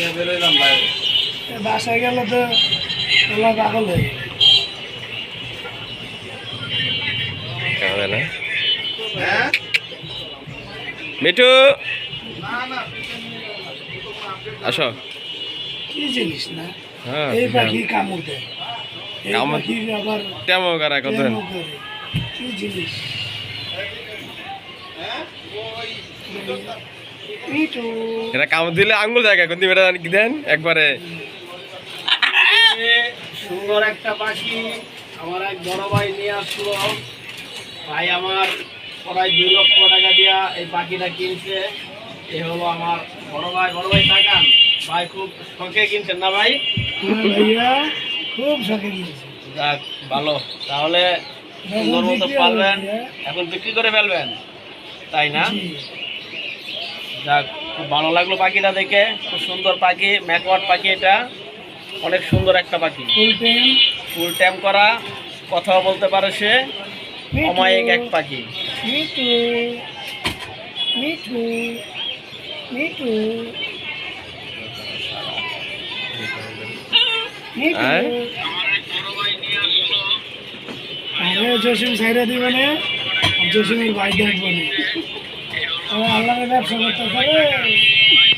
নিয়ে বেরোলাম বাইরে বাসায় গেলে তো তোমার পাগল হয়ে না? হ্যাঁ? মিঠু! না না আসো। কি জিনিস না? হ্যাঁ। এই পাখি কামড় দেয়। এই কামড়- পাখি আবার কেমন করা কত কি জিনিস? মিঠু এটা কামড় দিলে আঙ্গুল জায়গা কিন্তু এটা কি দেন? একবারে। সুন্দর একটা পাখি। আমার এক বড় ভাই নিয়ে আসলো। ভাই আমার প্রায় দুই লক্ষ টাকা দিয়া এই পাখিটা কিনছে। এ হলো আমার বড় ভাই বড় ভাই তাকান। ভাই খুব শখে কিনছেন না ভাই? হ্যাঁ ভাইয়া খুব শখে গিয়েছে যাক ভালো। তাহলে সুন্দর মতো পালবেন। এখন বিক্রি করে ফেলবেন। তাই না? যাক খুব ভালো লাগল পাখিটা দেখে। খুব সুন্দর পাখি ম্যাকওয়ার্ড পাখি এটা। অনেক সুন্দর একটা পাখি। ফুল টাইম ফুল করা কথাও বলতে পারে সে। অমায়িক এক পাখি। মিঠু মিঠু আর? জসিম সাইরা দিবে না? জসিমের দেখব না আল্লাহর ব্যবসা করতে হবে।